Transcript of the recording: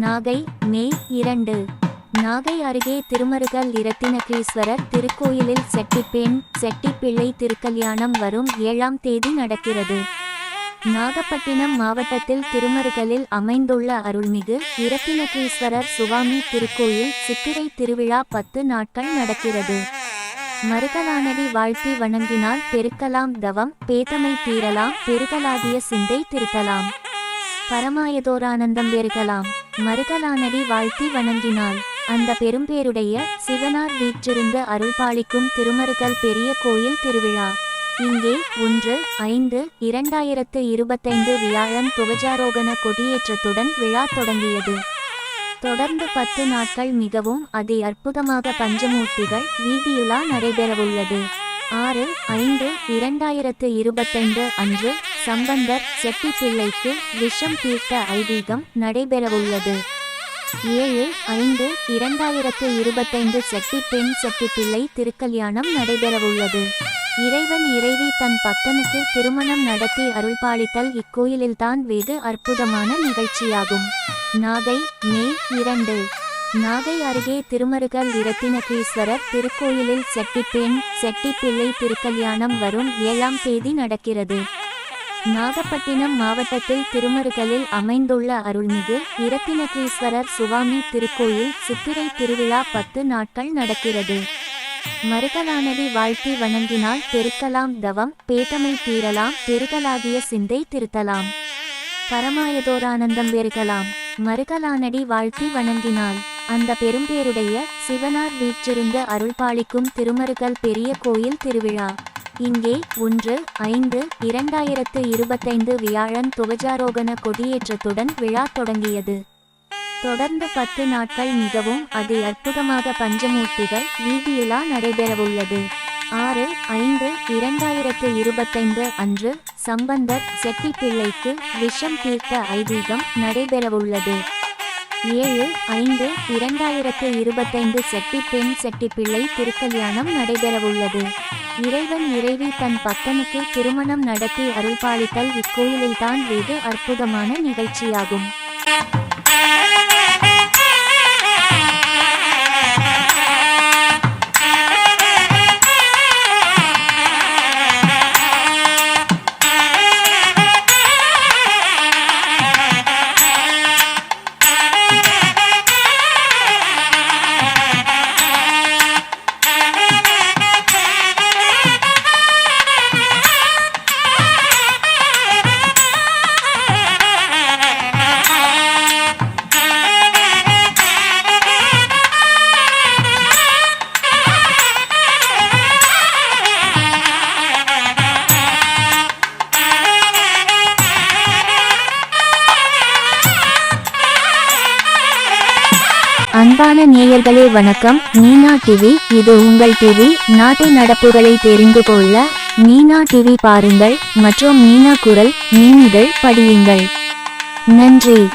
நாகை மே இரண்டு. நாகை அருகே திருமருகல் இரத்தினகீஸ்வரர் திருக்கோயிலில் செட்டிப்பெண் செட்டிப்பிள்ளை திருக்கல்யாணம் வரும் ஏழாம் தேதி நடக்கிறது. நாகப்பட்டினம் மாவட்டத்தில் திருமருகலில் அமைந்துள்ள அருள்மிகு இரத்தினகீஸ்வரர் சுவாமி திருக்கோயில் சித்திரை திருவிழா பத்து நாட்கள் நடக்கிறது. மருகலானடி வாழ்த்தி வணங்கினால் பெருக்கலாம் தவம் பேதமை தீரலாம் பெருகலாகிய சிந்தை திருத்தலாம். பரமாயதோரானந்தம் பெருகலாம். மருகலானடி வாழ்த்தி வணங்கினாள். அந்த பெரும்பேருடைய சிவனார் வீற்றிருந்து அருள்பாளிக்கும் திருமருகல் பெரிய கோயில் திருவிழா. இங்கே ஒன்று ஐந்து இரண்டாயிரத்து இருபத்தைந்து வியாழன் துவஜாரோகண கொடியேற்றத்துடன் விழா தொடங்கியது. தொடர்ந்து பத்து நாட்கள் மிகவும் அதி அற்புதமாக பஞ்சமூர்த்திகள் வீதியுலா நடைபெறவுள்ளது. ஆறு ஐந்து இரண்டாயிரத்து இருபத்தைந்து அன்று சம்பந்தர் செட்டிப்பிள்ளைக்கு விஷம் தீர்த்த ஐதீகம் நடைபெறவுள்ளது. ஏழு ஐந்து இரண்டாயிரத்து இருபத்தைந்து செட்டிப்பெண் செட்டிப்பிள்ளை திருக்கல்யாணம் நடைபெறவுள்ளது. இறைவன் இறைவி தன் பக்தனுக்கு திருமணம் நடத்தி அருள்பாலித்தல் இக்கோயிலில்தான் வெகு அற்புதமான நிகழ்ச்சியாகும். நாகை மே இரண்டு. நாகை அருகே திருமருகல் இரத்தினகீஸ்வரர் திருக்கோயிலில் செட்டிப்பெண் செட்டிப்பிள்ளை திருக்கல்யாணம் வரும் ஏழாம் தேதி நடக்கிறது. நாகப்பட்டினம் மாவட்டத்தில் திருமருகலில் அமைந்துள்ள அருள்மிகு இரத்தினகீஸ்வரர் சுவாமி திருக்கோயில் சித்திரை திருவிழா பத்து நாட்கள் நடக்கிறது. மருகலானவி வாழ்த்தி வணங்கினால் பெருக்கலாம் தவம் பேதமை தீரலாம் பெருகலாகிய சிந்தை திருத்தலாம். பரமாயதோரானந்தம் பெருகலாம். மருகலானடி வாழ்த்தி வணங்கினாள் அந்த பெரும்பேருடைய சிவனார் வீற்றிருந்து அருள்பாலிக்கும் திருமருகல் பெரிய கோயில் திருவிழா. இங்கே ஒன்று ஐந்து இரண்டாயிரத்து இருபத்தைந்து வியாழன் துவஜாரோகண கொடியேற்றத்துடன் விழா தொடங்கியது. தொடர்ந்து பத்து நாட்கள் மிகவும் அது அற்புதமாக பஞ்சமூர்த்திகள் வீதியுலா நடைபெறவுள்ளது. ஆறு ஐந்து இரண்டாயிரத்து இருபத்தைந்து அன்று சம்பந்தர் செட்டிப்பிள்ளைக்கு விஷம் தீர்த்த ஐதீகம் நடைபெறவுள்ளது. ஏழு ஐந்து இரண்டாயிரத்து இருபத்தைந்து செட்டிப்பெண் செட்டிப்பிள்ளை திருக்கல்யாணம் நடைபெறவுள்ளது. இறைவன் இறைவி தன் பக்தனுக்கு திருமணம் நடத்தி அருள்பாளித்தல் இக்கோயிலில்தான் இது அற்புதமான நிகழ்ச்சியாகும். அன்பான நேயர்களே வணக்கம். மீனா டிவி இது உங்கள் டிவி நாட்டு நடப்புகளை தெரிந்து கொள்ள மீனா டிவி பாருங்கள். மற்றும் மீனா குரல் மீனிதழ் படியுங்கள். நன்றி.